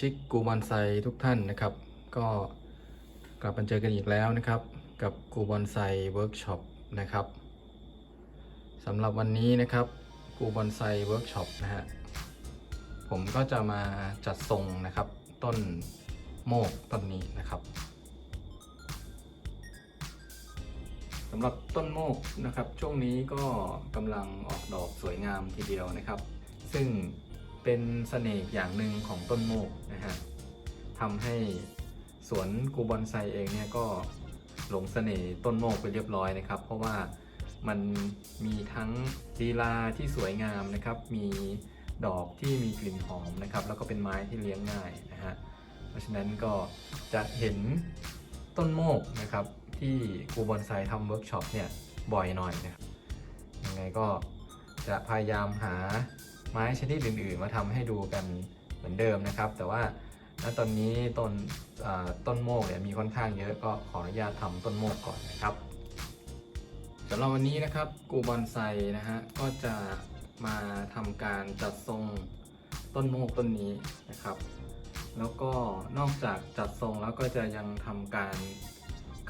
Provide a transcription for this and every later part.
ชิกกูบอนไซทุกท่านนะครับ ก็กลับมาเจอกันอีกแล้วนะครับ กับกูบอนไซเวิร์กช็อปนะครับสำหรับวันนี้นะครับกูบอนไซเวิร์กช็อปนะฮะผมก็จะมาจัดทรงนะครับ ต้นโมกต้นนี้นะครับสำหรับต้นโมกนะครับ ช่วงนี้ก็กำลังออกดอกสวยงามทีเดียวนะครับ ซึ่ง เป็นเสน่ห์อย่างหนึ่งของต้นโมกนะฮะทำให้สวนกูบอนไซเองเนี่ยก็หลงเสน่ห์ต้นโมกไปเรียบร้อยนะครับ เพราะว่ามันมีทั้งลีลาที่สวยงามนะครับ มีดอกที่มีกลิ่นหอมนะครับ แล้วก็เป็นไม้ที่เลี้ยงง่ายนะฮะ เพราะฉะนั้นก็จะเห็นต้นโมกนะครับ ที่กูบอนไซทำเวิร์กช็อปเนี่ยบ่อยหน่อยนะยังไงก็จะพยายามหา ไม้ชนิดอื่นๆ มาทำให้ดูกันเหมือนเดิมนะครับ แต่ว่าณตอนนี้ต้นต้นโมกเนี่ยมีค่อนข้างเยอะก็ขออนุญาตทำต้นโมกก่อนนะครับสำหรับวันนี้นะครับกูบอนไซนะฮะก็จะมาทำการจัดทรงต้นโมกต้นนี้นะครับ แล้วก็นอกจากจัดทรงแล้วก็จะยังทำการ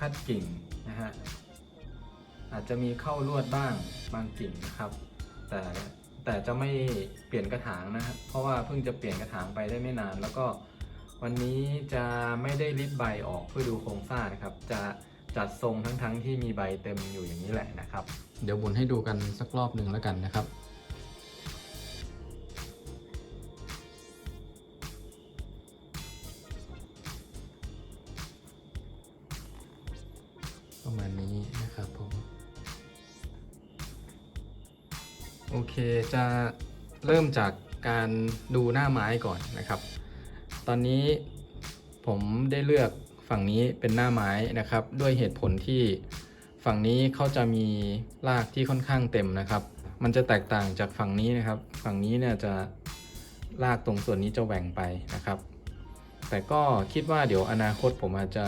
คัดกิ่งนะฮะอาจจะมีเข้าลวดบ้างบางกิ่งนะครับ แต่ แต่จะไม่เปลี่ยนกระถางนะครับ เพราะว่าเพิ่งจะเปลี่ยนกระถางไปได้ไม่นาน แล้วก็วันนี้จะไม่ได้ริบใบออกเพื่อดูโครงสร้างนะครับ จะจัดทรงทั้งๆทที่มีใบเต็มอยู่อย่างนี้แหละนะครับ เดี๋ยวบุญให้ดูกันสักรอบหนึ่งแล้วกันนะครับประมาณนี้นะครับผม โอเคจะเริ่มจากการดูหน้าไม้ก่อนนะครับ ตอนนี้ผมได้เลือกฝั่งนี้เป็นหน้าไม้นะครับ ด้วยเหตุผลที่ฝั่งนี้เขาจะมีรากที่ค่อนข้างเต็มนะครับ มันจะแตกต่างจากฝั่งนี้นะครับ ฝั่งนี้เนี่ยจะรากตรงส่วนนี้จะแหว่งไปนะครับ แต่ก็คิดว่าเดี๋ยวอนาคตผมอาจจะ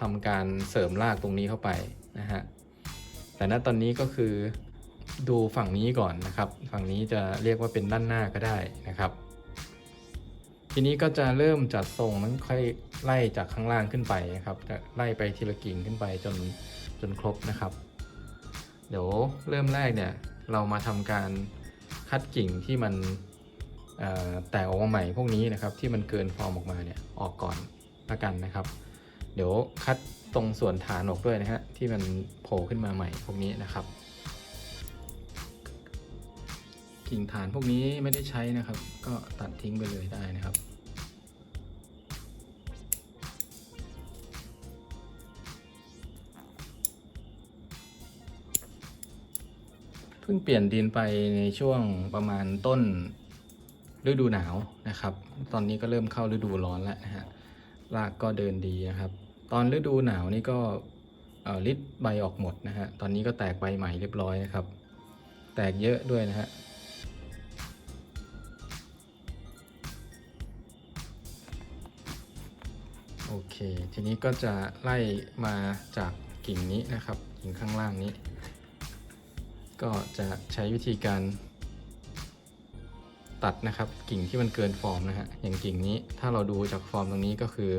ทำการเสริมรากตรงนี้เข้าไปนะฮะแต่ณตอนนี้ก็คือ ดูฝั่งนี้ก่อนนะครับ ฝั่งนี้จะเรียกว่าเป็นด้านหน้าก็ได้นะครับ ทีนี้ก็จะเริ่มจัดทรงนั้นค่อยไล่จากข้างล่างขึ้นไปนะครับจะไล่ไปทีละกิ่งขึ้นไปจนจนครบนะครับ เดี๋ยวเริ่มแรกเนี่ยเรามาทำการคัดกิ่งที่มันแตกออกมาใหม่พวกนี้นะครับ ที่มันเกินฟอร์มออกมาเนี่ยออกก่อนละกันนะครับ เดี๋ยวคัดตรงส่วนฐานออกด้วยนะฮะที่มันโผล่ขึ้นมาใหม่พวกนี้นะครับ กิ่งฐานพวกนี้ไม่ได้ใช้นะครับ ก็ตัดทิ้งไปเลยได้นะครับเพิ่งเปลี่ยนดินไปในช่วงประมาณต้นฤดูหนาวนะครับ ตอนนี้ก็เริ่มเข้าฤดูร้อนแล้วนะฮะ รากก็เดินดีนะครับ ตอนฤดูหนาวนี่ก็ริดใบออกหมดนะฮะ ตอนนี้ก็แตกใบใหม่เรียบร้อยนะครับ แตกเยอะด้วยนะฮะ อเค ทีนี้ก็จะไล่มาจากกิ่งนี้นะครับ กิ่งข้างล่างนี้ ก็จะใช้วิธีการ ตัดนะครับ กิ่งที่มันเกินฟอร์มนะฮะ อย่างกิ่งนี้ ถ้าเราดูจากฟอร์มตรงนี้ก็คือ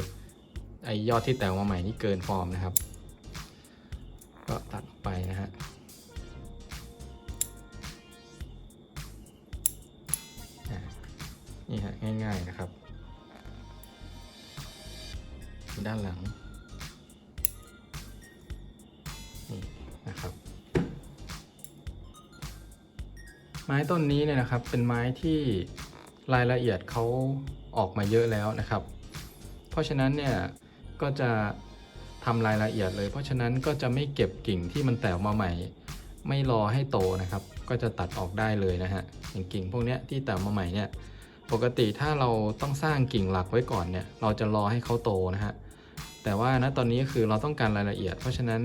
ไอยอดที่แตกมาใหม่นี่เกินฟอร์มนะครับ ก็ตัดไปนะฮะนี่ฮะง่าย ๆนะครับ ด้านหลังนี่นะครับ ไม้ต้นนี้เนี่ยนะครับเป็นไม้ที่รายละเอียดเขาออกมาเยอะแล้วนะครับ เพราะฉะนั้นเนี่ยก็จะทำรายละเอียดเลย เพราะฉะนั้นก็จะไม่เก็บกิ่งที่มันแตกมาใหม่ ไม่รอให้โตนะครับ ก็จะตัดออกได้เลยนะฮะอย่างกิ่งพวกเนี้ยที่แตกมาใหม่เนี่ยปกติถ้าเราต้องสร้างกิ่งหลักไว้ก่อนเนี่ย เราจะรอให้เขาโตนะฮะ แต่ว่าณตอนนี้คือเราต้องการรายละเอียด เพราะฉะนั้น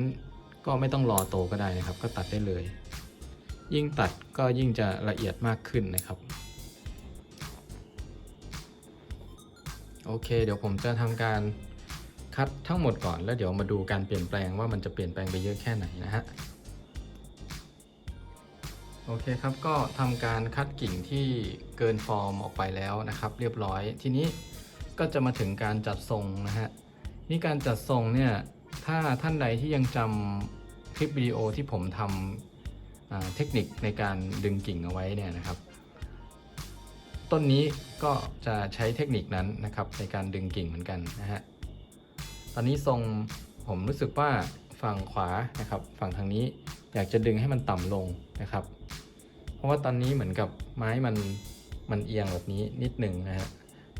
ก็ไม่ต้องรอโตก็ได้นะครับ ก็ตัดได้เลย ยิ่งตัดก็ยิ่งจะละเอียดมากขึ้นนะครับ โอเค เดี๋ยวผมจะทำการคัดทั้งหมดก่อนแล้วเดี๋ยวมาดูการเปลี่ยนแปลงว่ามันจะเปลี่ยนแปลงไปเยอะแค่ไหนนะฮะโอเคครับ ก็ทำการคัดกิ่งที่เกินฟอร์มออกไปแล้วนะครับ เรียบร้อย ทีนี้ก็จะมาถึงการจัดทรงนะฮะ นี่การจัดทรงเนี่ยถ้าท่านใดที่ยังจำคลิปวิดีโอที่ผมทำเทคนิคในการดึงกิ่งเอาไว้เนี่ยนะครับ ต้นนี้ก็จะใช้เทคนิคนั้นนะครับในการดึงกิ่งเหมือนกันนะฮะตอนนี้ทรงผมรู้สึกว่าฝั่งขวานะครับฝั่งทางนี้อยากจะดึงให้มันต่ำลงนะครับ เพราะว่าตอนนี้เหมือนกับไม้มันมันเอียงแบบนี้นิดหนึ่งนะฮะ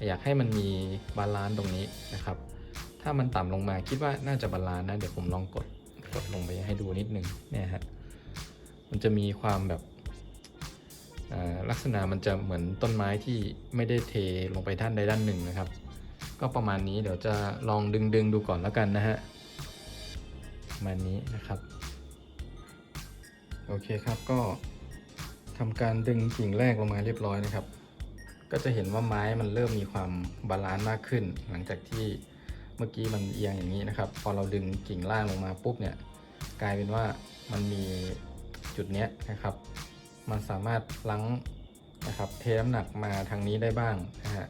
อยากให้มันมีบาลานซ์ตรงนี้นะครับ ถ้ามันต่ำลงมาคิดว่าน่าจะบาลานซ์นะ เดี๋ยวผมลองกดกดลงไปให้ดูนิดนึงเนี่ยฮะมันจะมีความแบบลักษณะมันจะเหมือนต้นไม้ที่ไม่ได้เทลงไปด้านใดด้านหนึ่งนะครับ ก็ประมาณนี้เดี๋ยวจะลองดึงดึงดูก่อนแล้วกันนะฮะประมาณนี้นะครับ โอเคครับก็ทำการดึงกิ่งแรกลงมาเรียบร้อยนะครับ ก็จะเห็นว่าไม้มันเริ่มมีความบาลานซ์มากขึ้น หลังจากที่ เมื่อกี้มันเอียงอย่างนี้นะครับ พอเราดึงกิ่งล่างลงมาปุ๊บเนี่ย กลายเป็นว่ามันมีจุดเนี้ยนะครับ มันสามารถลังนะครับ เทน้ำหนักมาทางนี้ได้บ้างนะฮะ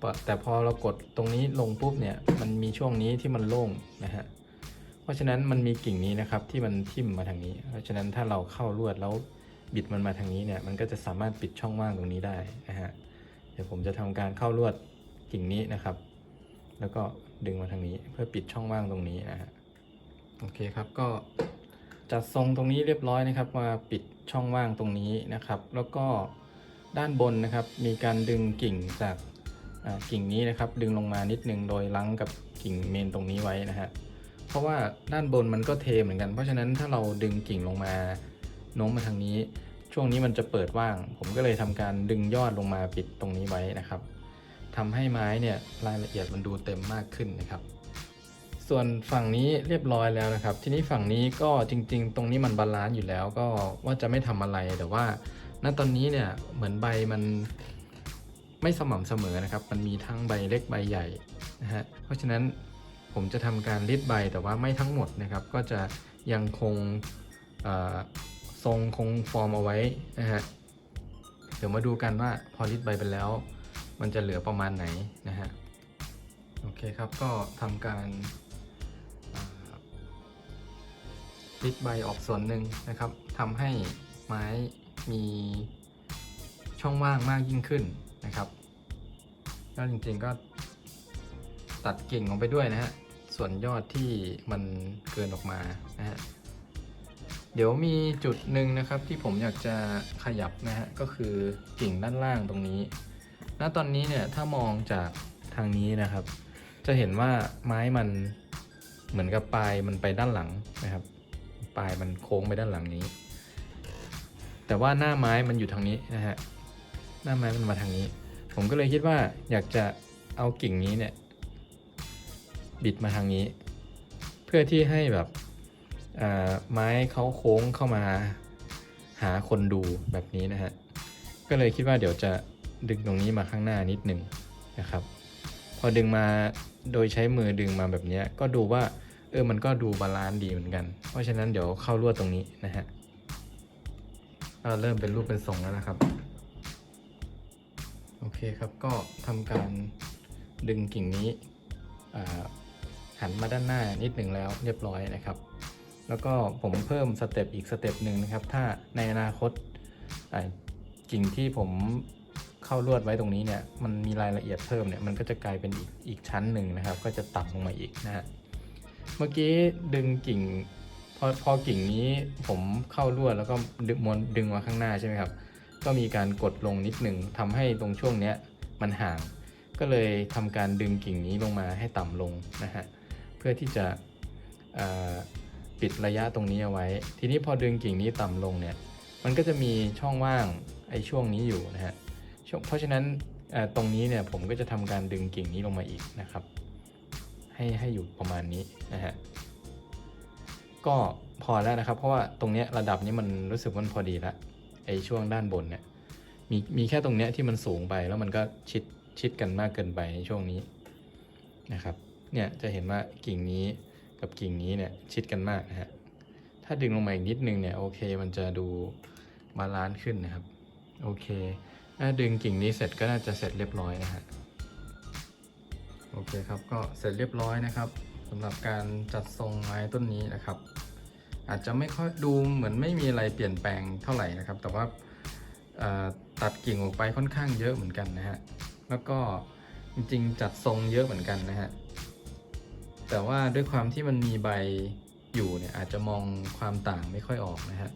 ปะแต่พอเรากดตรงนี้ลงปุ๊บเนี่ย มันมีช่วงนี้ที่มันโล่งนะฮะ เพราะฉะนั้นมันมีกิ่งนี้นะครับที่มันทิ่มมาทางนี้ เพราะฉะนั้นถ้าเราเข้าลวดแล้วบิดมันมาทางนี้เนี่ย มันก็จะสามารถปิดช่องว่างตรงนี้ได้นะฮะ เดี๋ยวผมจะทำการเข้าลวดกิ่งนี้นะครับ แล้วก็ ดึงมาทางนี้ เพื่อปิดช่องว่างตรงนี้นะฮะโอเคครับก็จัดทรงตรงนี้เรียบร้อยนะครับมาปิดช่องว่างตรงนี้นะครับ แล้วก็ด้านบนนะครับมีการดึงกิ่งจากกิ่งนี้นะครับ ดึงลงมานิดนึงโดยลังกับกิ่งเมนตรงนี้ไว้นะฮะเพราะว่าด้านบนมันก็เทเหมือนกัน เพราะฉะนั้นถ้าเราดึงกิ่งลงมาโน้มมาทางนี้ ช่วงนี้มันจะเปิดว่าง ผมก็เลยทำการดึงยอดลงมาปิดตรงนี้ไว้นะครับ ทำให้ไม้เนี่ยรายละเอียดมันดูเต็มมากขึ้นนะครับ ส่วนฝั่งนี้เรียบร้อยแล้วนะครับ ทีนี้ฝั่งนี้ก็จริง ๆ ตรงนี้มันบาลานซ์อยู่แล้วก็ว่าจะไม่ทำอะไรแต่ว่าณตอนนี้เนี่ยเหมือนใบมันไม่สม่ำเสมอนะครับ มันมีทั้งใบเล็กใบใหญ่นะฮะเพราะฉะนั้นผมจะทำการรีดใบแต่ว่าไม่ทั้งหมดนะครับ ก็จะยังคงทรงคงฟอร์มเอาไว้นะฮะเดี๋ยวมาดูกันว่าพอรีดใบไปแล้ว มันจะเหลือประมาณไหนนะฮะโอเคครับก็ทำการอ่ารีดใบออกส่วนหนึ่งนะครับทำให้ไม้มีช่องว่างมากยิ่งขึ้นนะครับก็จริงๆก็ตัดกิ่งออกไปด้วยนะฮะส่วนยอดที่มันเกินออกมานะฮะเดี๋ยวมีจุดหนึ่งนะครับที่ผมอยากจะขยับนะฮะก็คือกิ่งด้านล่างตรงนี้ ณตอนนี้เนี่ยถ้ามองจากทางนี้นะครับ จะเห็นว่าไม้มันเหมือนกับปลายมันไปด้านหลังนะครับ ปลายมันโค้งไปด้านหลังนี้ แต่ว่าหน้าไม้มันอยู่ทางนี้นะฮะหน้าไม้มันมาทางนี้ ผมก็เลยคิดว่าอยากจะเอากิ่งนี้เนี่ย บิดมาทางนี้ เพื่อที่ให้แบบอ่าไม้เขาโค้งเข้ามาหาคนดูแบบนี้นะฮะ ก็เลยคิดว่าเดี๋ยวจะ ดึงตรงนี้มาข้างหน้านิดหนึ่งนะครับ พอดึงมาโดยใช้มือดึงมาแบบนี้ก็ดูว่าเออมันก็ดูบาลานซ์ดีเหมือนกัน เพราะฉะนั้นเดี๋ยวเข้าลวดตรงนี้นะฮะก็เริ่มเป็นรูปเป็นทรงแล้วนะครับโอเคครับก็ทำการดึงกิ่งนี้หันมาด้านหน้านิดหนึ่งแล้วเรียบร้อยนะครับ แล้วก็ผมเพิ่มสเต็ปอีกสเต็ปหนึ่งนะครับ ถ้าในอนาคตกิ่งที่ผม เข้าลวดไว้ตรงนี้เนี่ยมันมีรายละเอียดเพิ่มเนี่ยมันก็จะกลายเป็นอีกอีกชั้นหนึ่งนะครับ ก็จะต่ำลงมาอีกนะฮะเมื่อกี้ดึงกิ่งพอพอกิ่งนี้ผมเข้าลวดแล้วก็ดึงมวนดึงมาข้างหน้าใช่ไหมครับ ก็มีการกดลงนิดหนึ่งทำให้ตรงช่วงเนี้ยมันห่าง ก็เลยทำการดึงกิ่งนี้ลงมาให้ต่ำลงนะฮะเพื่อที่จะปิดระยะตรงนี้เอาไว้ ทีนี้พอดึงกิ่งนี้ต่ำลงเนี่ยมันก็จะมีช่องว่างไอ้ช่วงนี้อยู่นะฮะ เพราะฉะนั้นตรงนี้เนี่ยผมก็จะทำการดึงกิ่งนี้ลงมาอีกนะครับ ให้ให้อยู่ประมาณนี้นะฮะก็พอแล้วนะครับ เพราะว่าตรงเนี้ยระดับนี้มันรู้สึกมันพอดีละไอช่วงด้านบนเนี่ยมีมีแค่ตรงเนี้ยที่มันสูงไปแล้วมันก็ชิดชิดกันมากเกินไปในช่วงนี้นะครับเนี่ยจะเห็นว่ากิ่งนี้กับกิ่งนี้เนี่ยชิดกันมากนะฮะถ้าดึงลงมาอีกนิดนึงเนี่ยโอเคมันจะดูบาลานซ์ขึ้นนะครับโอเค ถ้าดึงกิ่งนี้เสร็จก็น่าจะเสร็จเรียบร้อยนะฮะโอเคครับก็เสร็จเรียบร้อยนะครับสำหรับการจัดทรงไม้ต้นนี้นะครับ อาจจะไม่ค่อยดูเหมือนไม่มีอะไรเปลี่ยนแปลงเท่าไหร่นะครับ แต่ว่าตัดกิ่งออกไปค่อนข้างเยอะเหมือนกันนะฮะแล้วก็จริงๆจัดทรงเยอะเหมือนกันนะฮะแต่ว่าด้วยความที่มันมีใบอยู่เนี่ยอาจจะมองความต่างไม่ค่อยออกนะฮะ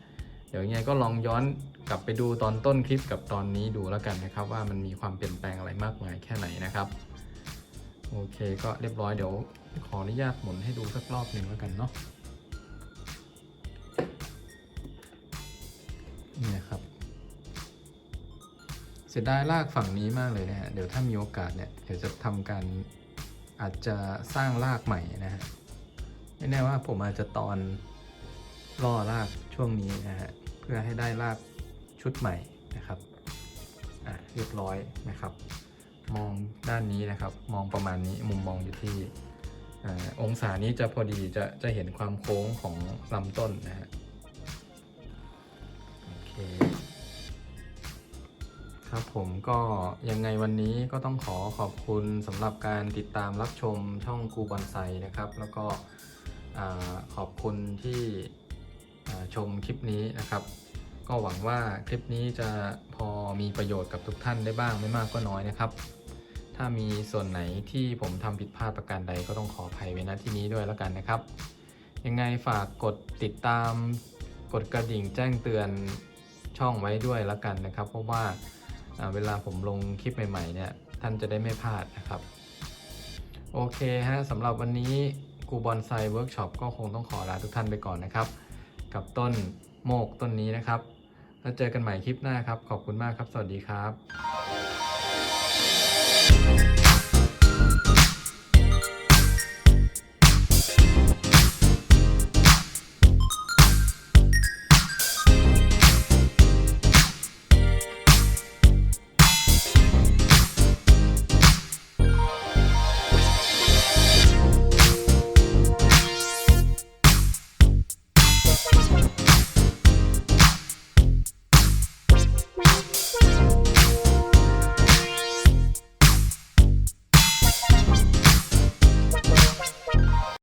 เดี๋ยวยังไงก็ลองย้อนกลับไปดูตอนต้นคลิปกับตอนนี้ดูแล้วกันนะครับ ว่ามันมีความเปลี่ยนแปลงอะไรมากมายแค่ไหนนะครับ โอเคก็เรียบร้อยเดี๋ยวขออนุญาตหมุนให้ดูสักรอบหนึ่งแล้วกันเนาะนี่นะครับเสียดายรากฝั่งนี้มากเลยนะฮะเดี๋ยวถ้ามีโอกาสเนี่ยเดี๋ยวจะทำการอาจจะสร้างรากใหม่นะฮะไม่แน่ว่าผมอาจจะตอนล่อรากช่วงนี้นะฮะ พื่อให้ได้รากชุดใหม่นะครับอะเรียบร้อยนะครับ มองด้านนี้นะครับ มองประมาณนี้มุมมองอยู่ที่อาองศานี้จะพอดีจะจะเห็นความโค้งของลำต้นนะฮะโอเคครับผมก็ยังไงวันนี้ก็ต้องขอขอบคุณสำหรับการติดตามรับชมช่องกูบอนไซนะครับ แล้วก็อ่าขอบคุณที่ ชมคลิปนี้นะครับ ก็หวังว่าคลิปนี้จะพอมีประโยชน์กับทุกท่านได้บ้างไม่มากก็น้อยนะครับ ถ้ามีส่วนไหนที่ผมทำผิดพลาดประการใดก็ต้องขออภัยไว้ณที่นี้ด้วยแล้วกันนะครับ ยังไงฝากกดติดตามกดกระดิ่งแจ้งเตือนช่องไว้ด้วยแล้วกันนะครับ เพราะว่าเวลาผมลงคลิปใหม่ๆเนี่ยท่านจะได้ไม่พลาดนะครับ โอเคฮะสำหรับวันนี้กูบอนไซเวิร์กช็อปก็คงต้องขอลาทุกท่านไปก่อนนะครับ กับต้นโมกต้นนี้นะครับ แล้วเจอกันใหม่คลิปหน้าครับ ขอบคุณมากครับ สวัสดีครับ